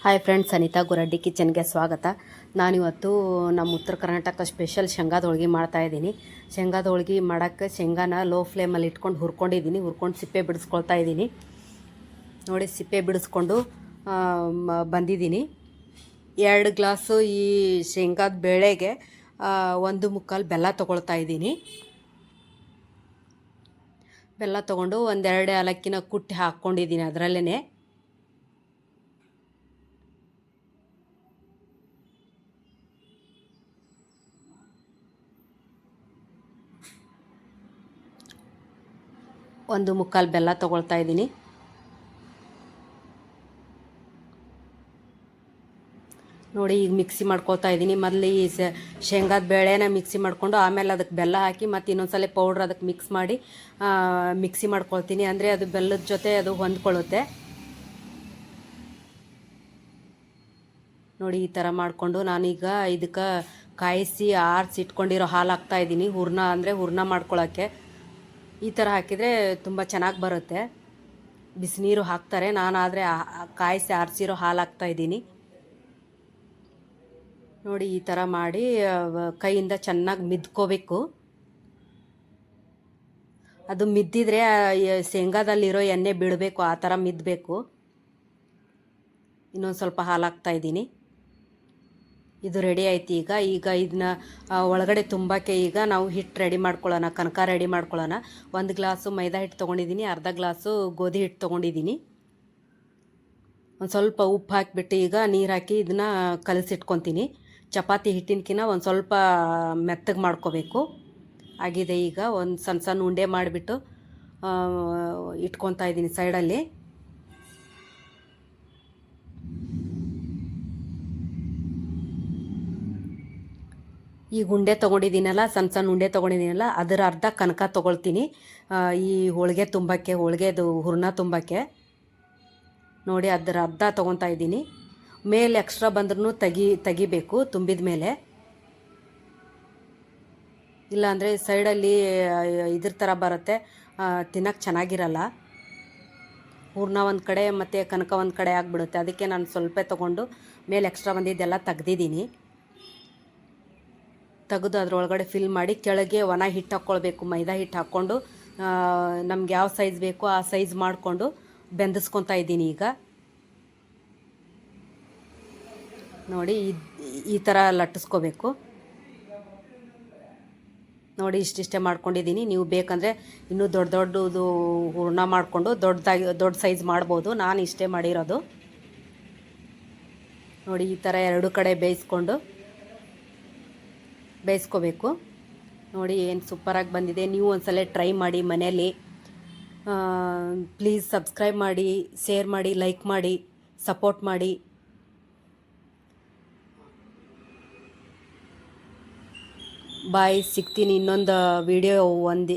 Hi friends Anita Guraddi ಕಿಚನ್ಗೆ ಸ್ವಾಗತ. ನಾನಿವತ್ತು ನಮ್ಮ ಉತ್ತರ ಕರ್ನಾಟಕ ಸ್ಪೆಷಲ್ ಶೇಂಗಾದ ಹೋಳ್ಗೆ ಮಾಡ್ತಾಯಿದ್ದೀನಿ ಶೇಂಗಾದ ಹೋಳ್ಗೆ ಮಾಡೋಕ್ಕೆ ಶೇಂಗಾನ ಲೋ ಫ್ಲೇಮಲ್ಲಿ ಇಟ್ಕೊಂಡು ಹುರ್ಕೊಂಡಿದ್ದೀನಿ. ಹುರ್ಕೊಂಡು ಸಿಪ್ಪೆ ಬಿಡಿಸ್ಕೊಳ್ತಾ ಇದ್ದೀನಿ. ನೋಡಿ, ಸಿಪ್ಪೆ ಬಿಡಿಸ್ಕೊಂಡು ಬಂದಿದ್ದೀನಿ. ಎರಡು ಗ್ಲಾಸು ಈ ಶೇಂಗಾದ ಬೇಳೆಗೆ ಒಂದು ಮುಕ್ಕಾಲು ಬೆಲ್ಲ ತೊಗೊಳ್ತಾ ಇದ್ದೀನಿ. ಬೆಲ್ಲ ತೊಗೊಂಡು ಒಂದೆರಡು ಏಲಕ್ಕಿನ ಕುಟ್ಟಿ ಹಾಕ್ಕೊಂಡಿದ್ದೀನಿ ಅದರಲ್ಲೇ ಒಂದು ಮುಕ್ಕಾಲು ಬೆಲ್ಲ ತೊಗೊಳ್ತಾ ಇದ್ದೀನಿ. ನೋಡಿ, ಈಗ ಮಿಕ್ಸಿ ಮಾಡ್ಕೊಳ್ತಾ ಇದ್ದೀನಿ. ಮೊದಲು ಈ ಶೇಂಗಾದ ಬೇಳೆನ ಮಿಕ್ಸಿ ಮಾಡಿಕೊಂಡು ಆಮೇಲೆ ಅದಕ್ಕೆ ಬೆಲ್ಲ ಹಾಕಿ ಮತ್ತು ಇನ್ನೊಂದ್ಸಲ ಪೌಡ್ರ್ ಅದಕ್ಕೆ ಮಿಕ್ಸ್ ಮಾಡಿ ಮಿಕ್ಸಿ ಮಾಡ್ಕೊಳ್ತೀನಿ. ಅಂದರೆ ಅದು ಬೆಲ್ಲದ ಜೊತೆ ಅದು ಹೊಂದ್ಕೊಳ್ಳುತ್ತೆ. ನೋಡಿ, ಈ ಥರ ಮಾಡಿಕೊಂಡು ನಾನೀಗ ಇದಕ್ಕೆ ಕಾಯಿಸಿ ಆರಿಸಿ ಇಟ್ಕೊಂಡಿರೋ ಹಾಲು ಹಾಕ್ತಾ ಇದ್ದೀನಿ. ಹೂರ್ಣ ಅಂದರೆ ಹೂರ್ಣ ಮಾಡ್ಕೊಳ್ಳೋಕ್ಕೆ ಈ ಥರ ಹಾಕಿದರೆ ತುಂಬ ಚೆನ್ನಾಗಿ ಬರುತ್ತೆ. ಬಿಸಿನೀರು ಹಾಕ್ತಾರೆ. ನಾನಾದರೆ ಕಾಯಿಸಿ ಆರಿಸಿರೋ ಹಾಲು ಹಾಕ್ತಾ ಇದ್ದೀನಿ. ನೋಡಿ ಈ ಥರ ಮಾಡಿ ಕೈಯಿಂದ ಚೆನ್ನಾಗಿ ಮಿದ್ಕೋಬೇಕು. ಅದು ಮಿದ್ದಿದ್ರೆ ಶೇಂಗಾದಲ್ಲಿರೋ ಎಣ್ಣೆ ಬಿಡಬೇಕು ಆ ಥರ ಮಿದ್ದಬೇಕು ಇನ್ನೊಂದು ಸ್ವಲ್ಪ ಹಾಲು ಹಾಕ್ತಾ ಇದ್ದೀನಿ. ಇದು ರೆಡಿ ಆಯ್ತು ಈಗ. ಈಗ ಇದನ್ನ ಒಳಗಡೆ ತುಂಬಕ್ಕೆ ಈಗ ನಾವು ಹಿಟ್ಟು ರೆಡಿ ಮಾಡ್ಕೊಳ್ಳೋಣ, ಕನಕ ರೆಡಿ ಮಾಡ್ಕೊಳ್ಳೋಣ. ಒಂದು ಗ್ಲಾಸು ಮೈದಾ ಹಿಟ್ಟು ತೊಗೊಂಡಿದ್ದೀನಿ ಅರ್ಧ ಗ್ಲಾಸು ಗೋಧಿ ಹಿಟ್ಟು ತೊಗೊಂಡಿದ್ದೀನಿ ಒಂದು ಸ್ವಲ್ಪ ಉಪ್ಪು ಹಾಕಿಬಿಟ್ಟು ಈಗ ನೀರು ಹಾಕಿ ಇದನ್ನ ಕಲಸಿಟ್ಕೊತೀನಿ. ಚಪಾತಿ ಹಿಟ್ಟಿನಕಿನ ಒಂದು ಸ್ವಲ್ಪ ಮೆತ್ತಗೆ ಮಾಡ್ಕೋಬೇಕು. ಆಗಿದೆ ಈಗ ಒಂದು ಸಣ್ಣ ಸಣ್ಣ ಉಂಡೆ ಮಾಡಿಬಿಟ್ಟು ಇಟ್ಕೊತಾ ಇದ್ದೀನಿ ಸೈಡಲ್ಲಿ ಈಗ ಉಂಡೆ ತೊಗೊಂಡಿದ್ದೀನಲ್ಲ, ಸಣ್ಣ ಸಣ್ಣ ಉಂಡೆ ತೊಗೊಂಡಿದ್ದೀನಲ್ಲ, ಅದರ ಅರ್ಧ ಕನಕ ತೊಗೊಳ್ತೀನಿ. ಈ ಹೋಳಿಗೆ ತುಂಬಕ್ಕೆ, ಹೋಳಿಗೆದು ಹೂರ್ಣ ತುಂಬಕ್ಕೆ. ನೋಡಿ, ಅದರ ಅರ್ಧ ತೊಗೊತಾ ಇದ್ದೀನಿ. ಮೇಲೆ ಎಕ್ಸ್ಟ್ರಾ ಬಂದ್ರೂ ತೆಗಿ, ತೆಗಿಬೇಕು ತುಂಬಿದ ಮೇಲೆ. ಇಲ್ಲಾಂದರೆ ಸೈಡಲ್ಲಿ ಇದ್ರ ಥರ ಬರುತ್ತೆ. ತಿನ್ನಕ್ಕೆ ಚೆನ್ನಾಗಿರಲ್ಲ. ಹೂರ್ಣ ಒಂದು ಕಡೆ ಮತ್ತು ಕನಕ ಒಂದು ಕಡೆ ಆಗಿಬಿಡುತ್ತೆ. ಅದಕ್ಕೆ ನಾನು ಸ್ವಲ್ಪ ತೊಗೊಂಡು, ಮೇಲೆ ಎಕ್ಸ್ಟ್ರಾ ಬಂದಿದ್ದೆಲ್ಲ ತೆಗ್ದಿದ್ದೀನಿ. ತೆಗೆದು ಅದರೊಳಗಡೆ ಫಿಲ್ ಮಾಡಿ ಕೆಳಗೆ ಒಣ ಹಿಟ್ಟು ಹಾಕ್ಕೊಳ್ಬೇಕು ಮೈದಾ ಹಿಟ್ಟು ಹಾಕ್ಕೊಂಡು ನಮ್ಗೆ ಯಾವ ಸೈಜ್ ಬೇಕೋ ಆ ಸೈಜ್ ಮಾಡಿಕೊಂಡು ಬೆಂದಿಸ್ಕೊತಾ ಇದ್ದೀನಿ ಈಗ. ನೋಡಿ, ಈ ಥರ ಲಟ್ಟಿಸ್ಕೋಬೇಕು. ನೋಡಿ, ಇಷ್ಟಿಷ್ಟೇ ಮಾಡ್ಕೊಂಡಿದ್ದೀನಿ. ನೀವು ಬೇಕಂದರೆ ಇನ್ನೂ ದೊಡ್ಡ ದೊಡ್ಡದು ಹೂರ್ಣ ಮಾಡಿಕೊಂಡು ದೊಡ್ಡದಾಗಿ, ದೊಡ್ಡ ಸೈಜ್ ಮಾಡ್ಬೋದು. ನಾನು ಇಷ್ಟೇ ಮಾಡಿರೋದು. ನೋಡಿ, ಈ ಥರ ಎರಡು ಕಡೆ ಬೇಯಿಸ್ಕೊಂಡು ಬೇಯಿಸ್ಕೋಬೇಕು. ನೋಡಿ ಏನು ಸೂಪರಾಗಿ ಬಂದಿದೆ. ನೀವು ಒಂದ್ಸಲ ಟ್ರೈ ಮಾಡಿ ಮನೆಯಲ್ಲಿ. ಪ್ಲೀಸ್ ಸಬ್ಸ್ಕ್ರೈಬ್ ಮಾಡಿ ಶೇರ್ ಮಾಡಿ ಲೈಕ್ ಮಾಡಿ ಸಪೋರ್ಟ್ ಮಾಡಿ. ಬಾಯ್ ಸಿಗ್ತೀನಿ ಇನ್ನೊಂದು ವಿಡಿಯೋ ಒಂದು